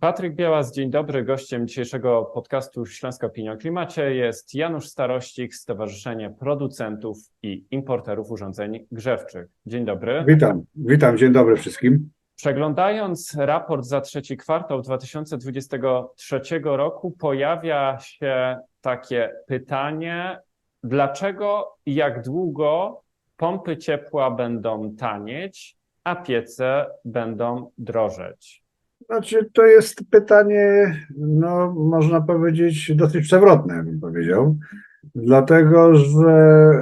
Patryk Białas, dzień dobry. Gościem dzisiejszego podcastu Śląska Opinia o Klimacie jest Janusz Starościk, Stowarzyszenie Producentów i Importerów Urządzeń Grzewczych. Dzień dobry. Witam, witam, dzień dobry wszystkim. Przeglądając raport za trzeci kwartał 2023 roku, pojawia się takie pytanie, dlaczego i jak długo pompy ciepła będą tanieć, a piece będą drożeć? Znaczy, to jest pytanie, no, można powiedzieć, dosyć przewrotne, bym powiedział. Dlatego, że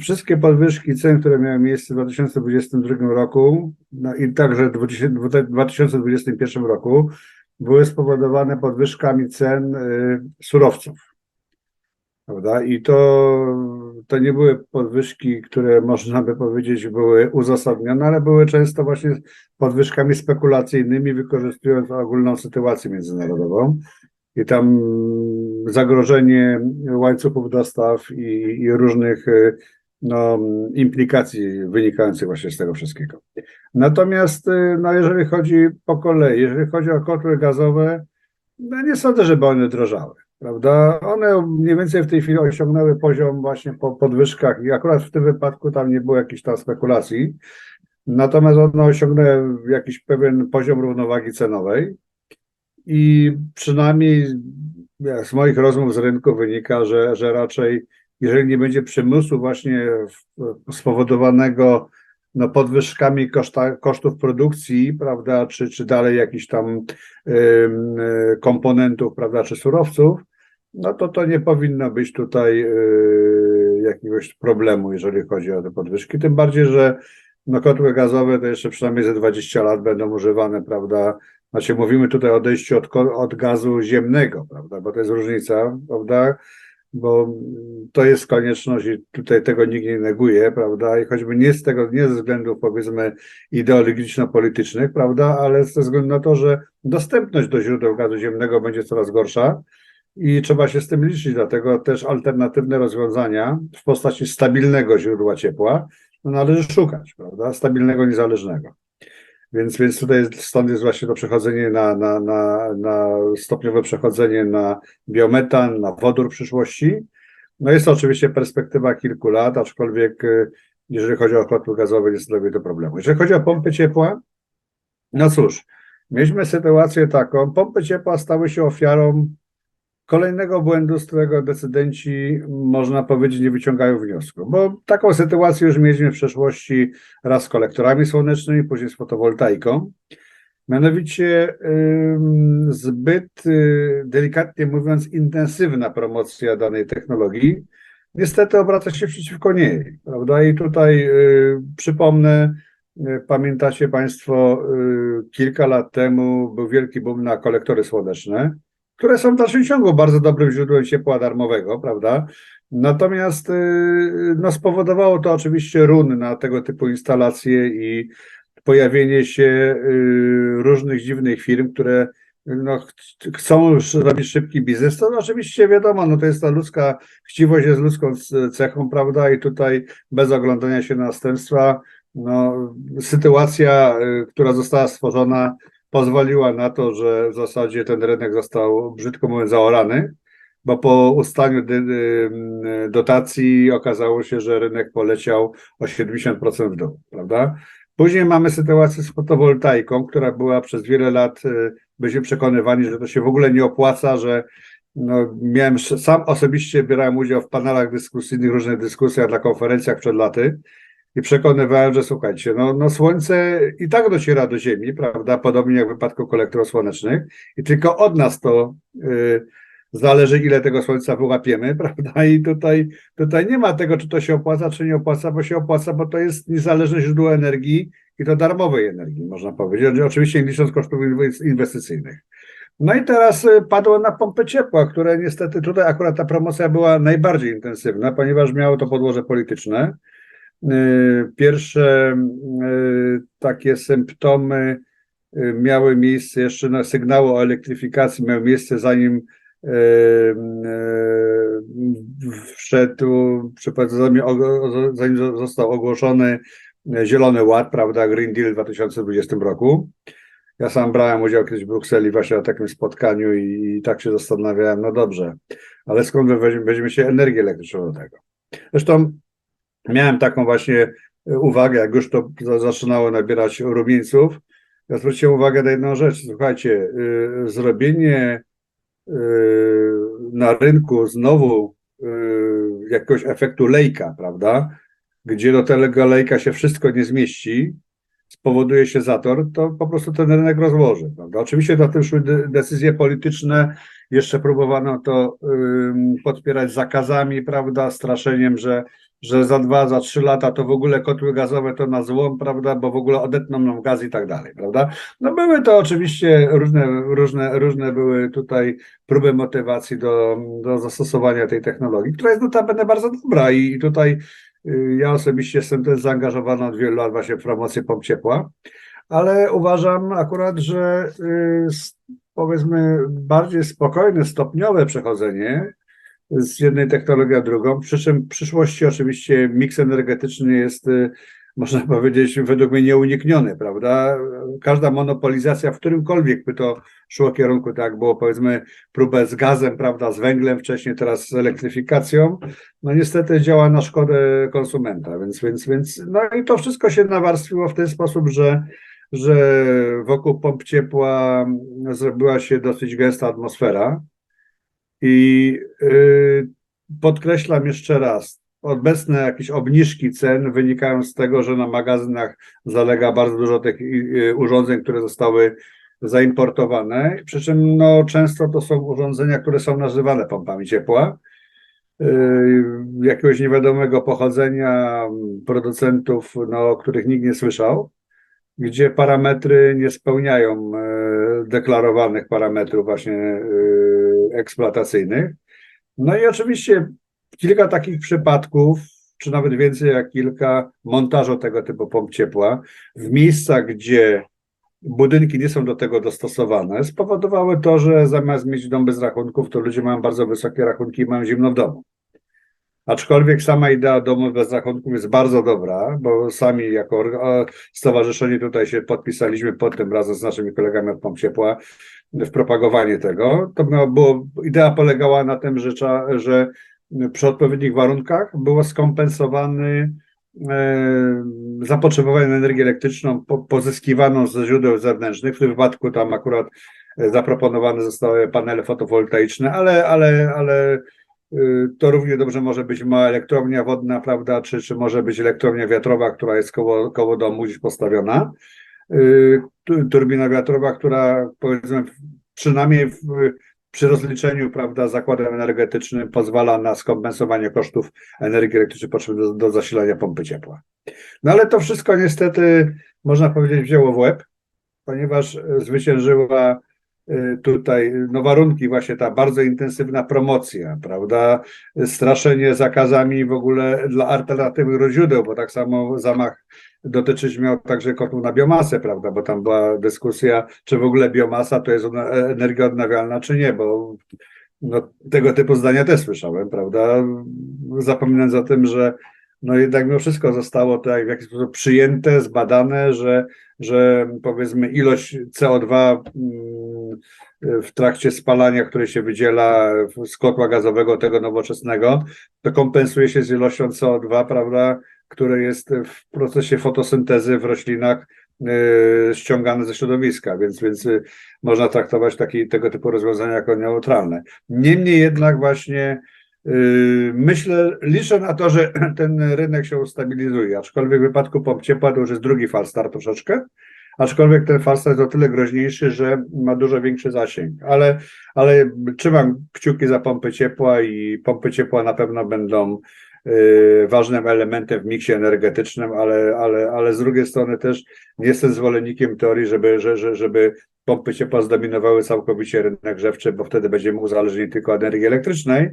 wszystkie podwyżki cen, które miały miejsce w 2022 roku, no i także w 2021 roku, były spowodowane podwyżkami cen y, surowców. Prawda? I to, to nie były podwyżki, które można by powiedzieć były uzasadnione, ale były często właśnie podwyżkami spekulacyjnymi, wykorzystując ogólną sytuację międzynarodową. I tam zagrożenie łańcuchów dostaw i, i różnych y, no, implikacji wynikających właśnie z tego wszystkiego. Natomiast, y, no, jeżeli chodzi po kolei, jeżeli chodzi o kotły gazowe, no nie sądzę, żeby one drożały prawda? One mniej więcej w tej chwili osiągnęły poziom właśnie po podwyżkach i akurat w tym wypadku tam nie było jakichś tam spekulacji, natomiast one osiągnęły jakiś pewien poziom równowagi cenowej i przynajmniej z moich rozmów z rynku wynika, że, że raczej jeżeli nie będzie przymusu właśnie spowodowanego no, podwyżkami koszta, kosztów produkcji, prawda, czy, czy dalej jakichś tam y, komponentów, prawda, czy surowców, no to to nie powinno być tutaj y, jakiegoś problemu, jeżeli chodzi o te podwyżki. Tym bardziej, że no, kotły gazowe to jeszcze przynajmniej ze 20 lat będą używane, prawda? Znaczy mówimy tutaj o odejściu od, od gazu ziemnego, prawda? Bo to jest różnica, prawda? bo to jest konieczność i tutaj tego nikt nie neguje, prawda? I choćby nie z tego, nie ze względów powiedzmy ideologiczno-politycznych, prawda? Ale ze względu na to, że dostępność do źródeł gazu ziemnego będzie coraz gorsza i trzeba się z tym liczyć, dlatego też alternatywne rozwiązania w postaci stabilnego źródła ciepła no należy szukać, prawda? Stabilnego, niezależnego. Więc, więc tutaj stąd jest właśnie to przechodzenie na, na, na, na stopniowe przechodzenie na biometan, na wodór w przyszłości. No jest to oczywiście perspektywa kilku lat, aczkolwiek y, jeżeli chodzi o kotły gazowe, nie stanowi to problemu. Jeżeli chodzi o pompy ciepła, no cóż, mieliśmy sytuację taką, pompy ciepła stały się ofiarą kolejnego błędu, z którego decydenci, można powiedzieć, nie wyciągają wniosku. Bo taką sytuację już mieliśmy w przeszłości raz z kolektorami słonecznymi, później z fotowoltaiką. Mianowicie zbyt, y, delikatnie mówiąc, intensywna promocja danej technologii niestety obraca się przeciwko niej, prawda? I tutaj y, przypomnę, y, pamiętacie Państwo, kilka lat temu był wielki boom na kolektory słoneczne które są w dalszym ciągu bardzo dobrym źródłem ciepła darmowego, prawda? Natomiast y, no, spowodowało to oczywiście run na tego typu instalacje i pojawienie się y, różnych dziwnych firm, które no, chcą robić szybki biznes, to oczywiście wiadomo, no to jest ta ludzka chciwość, jest ludzką cechą, prawda? I tutaj bez oglądania się następstwa, no, sytuacja, y, która została stworzona, pozwoliła na to, że w zasadzie ten rynek został, brzydko mówiąc, zaorany, bo po ustaniu dotacji okazało się, że rynek poleciał o 70% w dół, prawda? Później mamy sytuację z fotowoltaiką, która była przez wiele lat, y, byliśmy przekonywani, że to się w ogóle nie opłaca, że no, miałem, sam osobiście brałem udział w panelach dyskusyjnych, różnych dyskusjach na konferencjach przed laty i przekonywałem, że słuchajcie, no, no słońce i tak dociera do Ziemi, prawda, podobnie jak w wypadku kolektorów słonecznych. I tylko od nas to y, zależy, ile tego słońca wyłapiemy, prawda, i tutaj, tutaj nie ma tego, czy to się opłaca, czy nie opłaca, bo się opłaca, bo to jest niezależne źródło energii i to darmowej energii, można powiedzieć, oczywiście nie licząc kosztów inwestycyjnych. No i teraz y, padło na pompę ciepła, które niestety tutaj akurat ta promocja była najbardziej intensywna, ponieważ miało to podłoże polityczne, pierwsze y, takie symptomy y, miały miejsce jeszcze na sygnały o elektryfikacji, miały miejsce zanim wszedł, zanim został ogłoszony Zielony Ład, prawda, Green Deal w 2020 roku. Ja sam brałem udział kiedyś w Brukseli właśnie na takim spotkaniu i, i tak się zastanawiałem, no dobrze, ale skąd my weźmiemy, weźmiemy się energię elektryczną do tego? Zresztą miałem taką właśnie uwagę, jak już to za- zaczynało nabierać rumieńców, ja zwróciłem uwagę na jedną rzecz. Słuchajcie, y, zrobienie y, na rynku znowu jakiegoś efektu lejka, prawda? Gdzie do tego lejka się wszystko nie zmieści, spowoduje się zator, to po prostu ten rynek rozłoży, prawda? Oczywiście na tym szły de- decyzje polityczne, jeszcze próbowano to podpierać zakazami, prawda, straszeniem, że, że za dwa, za trzy lata to w ogóle kotły gazowe to na złom, prawda, bo w ogóle odetną nam gaz i tak dalej, prawda? No były to oczywiście różne, różne, różne były tutaj próby motywacji do, do zastosowania tej technologii, która jest notabene bardzo dobra i, i tutaj y, ja osobiście jestem też zaangażowany od wielu lat właśnie w promocję pomp ciepła, ale uważam akurat, że y, powiedzmy bardziej spokojne, stopniowe przechodzenie z jednej technologii na drugą, przy czym w przyszłości oczywiście miks energetyczny jest, y, można powiedzieć, według mnie nieunikniony, prawda? Każda monopolizacja w którymkolwiek by to szło kierunku, tak było powiedzmy próbę z gazem, prawda, z węglem wcześniej, teraz z elektryfikacją, no niestety działa na szkodę konsumenta, więc, więc, więc no i to wszystko się nawarstwiło w ten sposób, że że wokół pomp ciepła zrobiła się dosyć gęsta atmosfera. I y, podkreślam jeszcze raz, obecne jakieś obniżki cen wynikają z tego, że na magazynach zalega bardzo dużo tych y, urządzeń, które zostały zaimportowane, przy czym no, często to są urządzenia, które są nazywane pompami ciepła, y, jakiegoś niewiadomego pochodzenia producentów, no, o których nikt nie słyszał gdzie parametry nie spełniają deklarowanych parametrów właśnie eksploatacyjnych. No i oczywiście kilka takich przypadków, czy nawet więcej jak kilka montażu tego typu pomp ciepła w miejscach, gdzie budynki nie są do tego dostosowane, spowodowały to, że zamiast mieć dom bez rachunków, to ludzie mają bardzo wysokie rachunki i mają zimno w domu. Aczkolwiek sama idea domu bez rachunków jest bardzo dobra, bo sami jako stowarzyszenie tutaj się podpisaliśmy pod tym razem z naszymi kolegami od Pomp Ciepła w propagowanie tego. To było, idea polegała na tym, że, trzeba, że przy odpowiednich warunkach było skompensowany e, zapotrzebowanie na energię elektryczną po, pozyskiwaną ze źródeł zewnętrznych. W tym wypadku tam akurat e, zaproponowane zostały panele fotowoltaiczne, ale, ale, ale to równie dobrze może być mała elektrownia wodna, prawda, czy, czy może być elektrownia wiatrowa, która jest koło, koło domu gdzieś postawiona. Y, tu- Turbina wiatrowa, która powiedzmy przynajmniej w, przy rozliczeniu, prawda, zakładem energetycznym pozwala na skompensowanie kosztów energii elektrycznej potrzebnej do, do zasilania pompy ciepła. No ale to wszystko niestety, można powiedzieć, wzięło w łeb, ponieważ e, zwyciężyła tutaj no warunki, właśnie ta bardzo intensywna promocja, prawda, straszenie zakazami w ogóle dla alternatywnych źródeł, bo tak samo zamach dotyczyć miał także kotłów na biomasę, prawda, bo tam była dyskusja, czy w ogóle biomasa to jest energia odnawialna, czy nie, bo no, tego typu zdania też słyszałem, prawda, zapominając o tym, że no jednak mimo wszystko zostało to jak w jakiś sposób przyjęte, zbadane, że, że powiedzmy ilość CO2 mm, w trakcie spalania, które się wydziela z kotła gazowego tego nowoczesnego, to kompensuje się z ilością CO2, prawda, które jest w procesie fotosyntezy w roślinach yy, ściągane ze środowiska, więc, więc y, można traktować taki, tego typu rozwiązania jako neutralne. Niemniej jednak właśnie myślę, liczę na to, że ten rynek się ustabilizuje, aczkolwiek w wypadku pomp ciepła to już jest drugi falstart troszeczkę, aczkolwiek ten falstart jest o tyle groźniejszy, że ma dużo większy zasięg, ale, ale trzymam kciuki za pompy ciepła i pompy ciepła na pewno będą y, ważnym elementem w miksie energetycznym, ale, ale, ale z drugiej strony też nie jestem zwolennikiem teorii, żeby, że, że, żeby pompy ciepła zdominowały całkowicie rynek grzewczy, bo wtedy będziemy uzależnieni tylko od energii elektrycznej,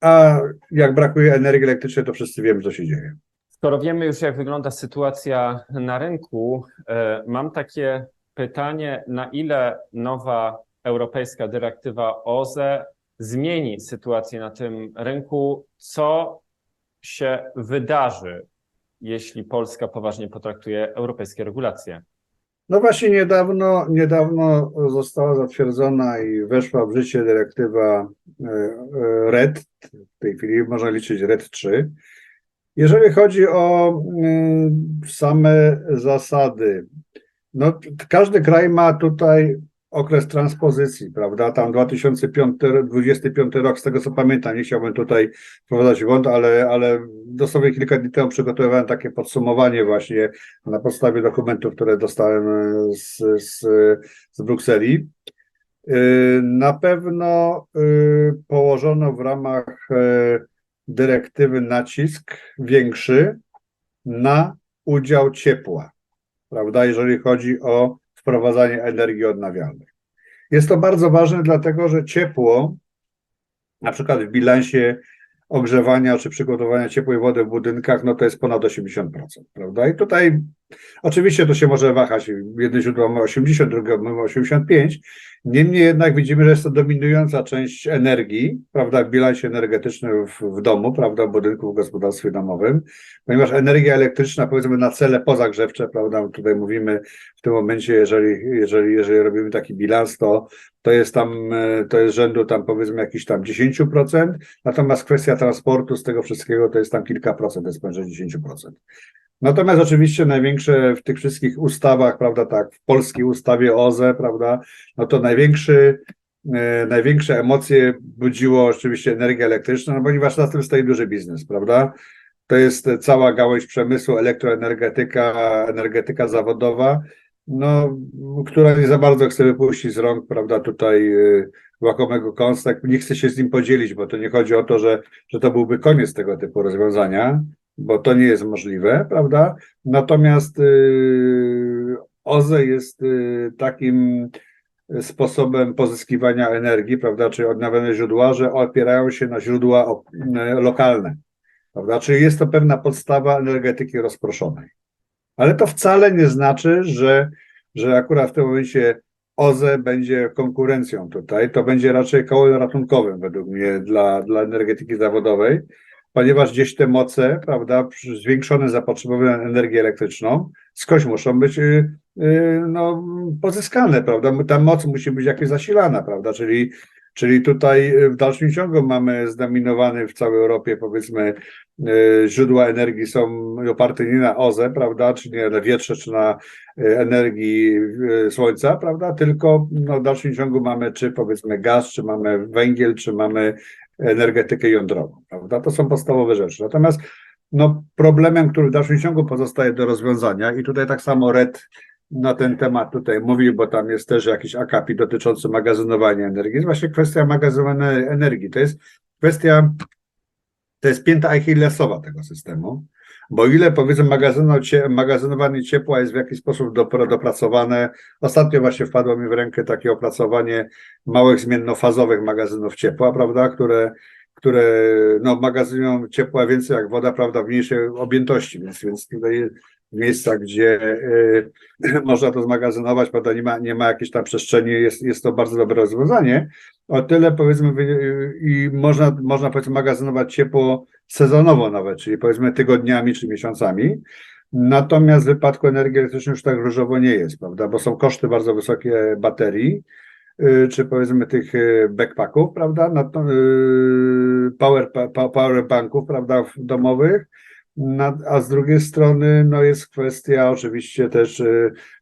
a jak brakuje energii elektrycznej, to wszyscy wiemy, co się dzieje. Skoro wiemy już, jak wygląda sytuacja na rynku, e, mam takie pytanie, na ile nowa europejska dyrektywa OZE zmieni sytuację na tym rynku? Co się wydarzy, jeśli Polska poważnie potraktuje europejskie regulacje? No właśnie niedawno, niedawno została zatwierdzona i weszła w życie dyrektywa e, e, RED, w tej chwili można liczyć RED 3. Jeżeli chodzi o mm, same zasady, no każdy kraj ma tutaj okres transpozycji, prawda? Tam 2025 rok, z tego co pamiętam, nie chciałbym tutaj wprowadzać błąd, ale, ale dosłownie kilka dni temu przygotowywałem takie podsumowanie właśnie na podstawie dokumentów, które dostałem e, z, z, z Brukseli. Y, Na pewno y, położono w ramach e, dyrektywy nacisk większy na udział ciepła, prawda, jeżeli chodzi o wprowadzanie energii odnawialnej. Jest to bardzo ważne, dlatego że ciepło, na przykład w bilansie ogrzewania czy przygotowania ciepłej wody w budynkach, no to jest ponad 80%, prawda? I tutaj oczywiście to się może wahać. Jedne źródło ma 80, drugie ma 85. Niemniej jednak widzimy, że jest to dominująca część energii, prawda, w bilansie energetycznym w, w domu, prawda, w budynku, w gospodarstwie domowym, ponieważ energia elektryczna, powiedzmy, na cele pozagrzewcze, prawda, tutaj mówimy w tym momencie, jeżeli, jeżeli, jeżeli robimy taki bilans, to, to jest tam, e, to jest rzędu tam powiedzmy jakiś tam 10%, natomiast kwestia transportu z tego wszystkiego to jest tam kilka procent, to jest poniżej 10%. Natomiast oczywiście największe w tych wszystkich ustawach, prawda, tak, w polskiej ustawie OZE, prawda, no to największy, e, największe emocje budziło oczywiście energia elektryczna, no ponieważ na tym stoi duży biznes, prawda? To jest cała gałąź przemysłu, elektroenergetyka, energetyka zawodowa, no, która nie za bardzo chce wypuścić z rąk, prawda, tutaj y, łakomego kąska, nie chce się z nim podzielić, bo to nie chodzi o to, że, że to byłby koniec tego typu rozwiązania, bo to nie jest możliwe, prawda? Natomiast y, OZE jest y, takim sposobem pozyskiwania energii, prawda, czyli odnawialne źródła, że opierają się na źródła y, lokalne, prawda, czyli jest to pewna podstawa energetyki rozproszonej. Ale to wcale nie znaczy, że, że akurat w tym momencie OZE będzie konkurencją tutaj, to będzie raczej kołem ratunkowym według mnie dla, dla energetyki zawodowej, ponieważ gdzieś te moce, prawda, zwiększone zapotrzebowanie na energię elektryczną, skądś muszą być y, y, no, pozyskane, prawda, ta moc musi być jakoś zasilana, prawda, czyli, czyli tutaj w dalszym ciągu mamy zdominowany w całej Europie, powiedzmy, y, źródła energii są oparte nie na OZE, prawda, czy nie na wietrze, czy na y, energii y, słońca, prawda, tylko no, w dalszym ciągu mamy czy powiedzmy gaz, czy mamy węgiel, czy mamy energetykę jądrową, prawda? To są podstawowe rzeczy. Natomiast no, problemem, który w dalszym ciągu pozostaje do rozwiązania i tutaj tak samo RED na ten temat tutaj mówił, bo tam jest też jakiś akapit dotyczący magazynowania energii, jest właśnie kwestia magazynowania energii. To jest kwestia, to jest pięta achillesowa tego systemu, bo ile powiedzmy magazynowanie ciepła jest w jakiś sposób dopra- dopracowane. Ostatnio właśnie wpadło mi w rękę takie opracowanie małych zmiennofazowych magazynów ciepła, prawda, które, które no, magazynują ciepła więcej jak woda, prawda, w mniejszej objętości, więc, więc tutaj w miejscach, gdzie y, można to zmagazynować, prawda, nie ma, nie ma jakiejś tam przestrzeni, jest, jest to bardzo dobre rozwiązanie. O tyle powiedzmy i można, można powiedzmy magazynować ciepło sezonowo nawet, czyli powiedzmy tygodniami czy miesiącami. Natomiast w wypadku energii elektrycznej już tak różowo nie jest, prawda, bo są koszty bardzo wysokie baterii, y, czy powiedzmy tych y, backpacków, prawda, y, power, pa- power banków, prawda, domowych, a z drugiej strony, no jest kwestia oczywiście też,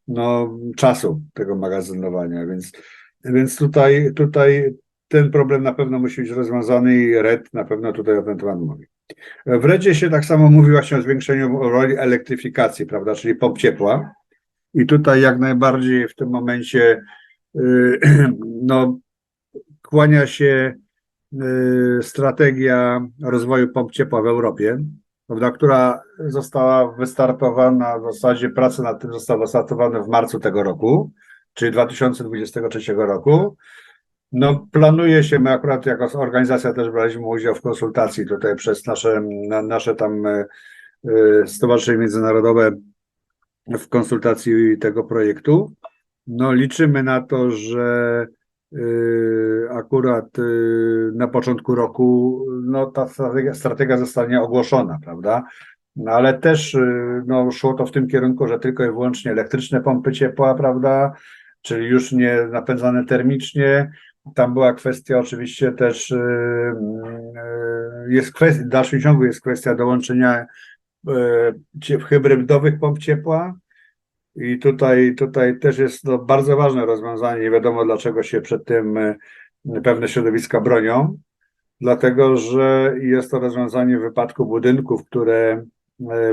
no, czasu tego magazynowania, więc, więc tutaj, tutaj ten problem na pewno musi być rozwiązany i RED na pewno tutaj o ten temat mówi. W REDzie się tak samo mówi właśnie o zwiększeniu roli elektryfikacji, prawda, czyli pomp ciepła. I tutaj jak najbardziej w tym momencie y, no, kłania się y, strategia rozwoju pomp ciepła w Europie, prawda, która została wystartowana w zasadzie prace nad tym zostały wystartowane w marcu tego roku, czyli 2023 roku. No, planuje się, my akurat jako organizacja też braliśmy udział w konsultacji tutaj przez nasze, na, nasze tam e, Stowarzyszenie Międzynarodowe w konsultacji tego projektu. No, liczymy na to, że e, akurat e, na początku roku no, ta strategia, strategia zostanie ogłoszona, prawda? No ale też y, no, szło to w tym kierunku, że tylko i wyłącznie elektryczne pompy ciepła, prawda? Czyli już nie napędzane termicznie. Tam była kwestia oczywiście też, y, y, jest kwestia, w dalszym ciągu jest kwestia dołączenia y, hybrydowych pomp ciepła. I tutaj, tutaj też jest to bardzo ważne rozwiązanie. Nie wiadomo, dlaczego się przed tym pewne środowiska bronią. Dlatego, że jest to rozwiązanie w wypadku budynków, które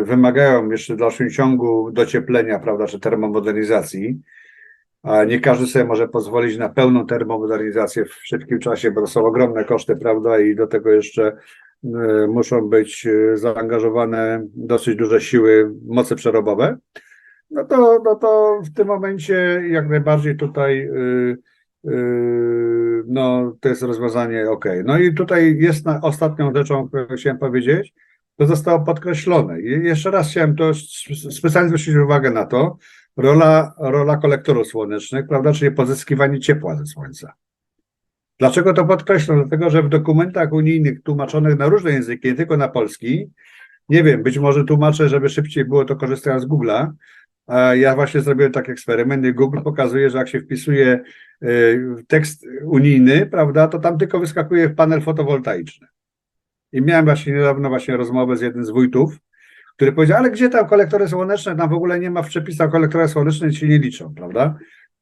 wymagają jeszcze w dalszym ciągu docieplenia, prawda, czy termomodernizacji. A nie każdy sobie może pozwolić na pełną termomodernizację w szybkim czasie, bo to są ogromne koszty, prawda, i do tego jeszcze e, muszą być e, zaangażowane dosyć duże siły, moce przerobowe. No to, no to w tym momencie jak najbardziej tutaj y, no, to jest rozwiązanie ok. No i tutaj jest na, ostatnią rzeczą, którą chciałem powiedzieć, to zostało podkreślone. I jeszcze raz chciałem to sp- specjalnie zwrócić uwagę na to, rola, rola kolektorów słonecznych, prawda, czyli pozyskiwanie ciepła ze słońca. Dlaczego to podkreślam? Dlatego, że w dokumentach unijnych tłumaczonych na różne języki, nie tylko na polski, nie wiem, być może tłumaczę, żeby szybciej było to korzystając z Google'a, ja właśnie zrobiłem taki eksperyment Google pokazuje, że jak się wpisuje y, tekst unijny, prawda, to tam tylko wyskakuje panel fotowoltaiczny. I miałem właśnie niedawno właśnie rozmowę z jednym z wójtów, który powiedział, ale gdzie tam kolektory słoneczne, tam w ogóle nie ma w przepisach kolektory słoneczne, się nie liczą, prawda?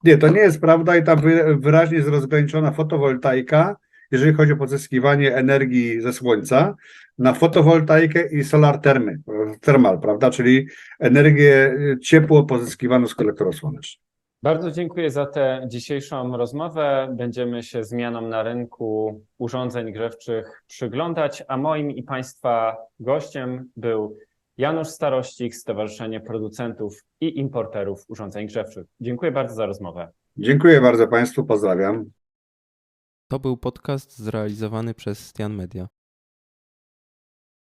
Nie, to nie jest prawda i tam wy- wyraźnie jest rozgraniczona fotowoltaika, jeżeli chodzi o pozyskiwanie energii ze słońca, na fotowoltaikę i solar termy, thermal, prawda, czyli energię, y, ciepło pozyskiwane z kolektorów słonecznych. Bardzo dziękuję za tę dzisiejszą rozmowę. Będziemy się zmianom na rynku urządzeń grzewczych przyglądać, a moim i Państwa gościem był Janusz Starościk, Stowarzyszenie Producentów i Importerów Urządzeń Grzewczych. Dziękuję bardzo za rozmowę. Dziękuję bardzo Państwu, pozdrawiam. To był podcast zrealizowany przez Stian Media.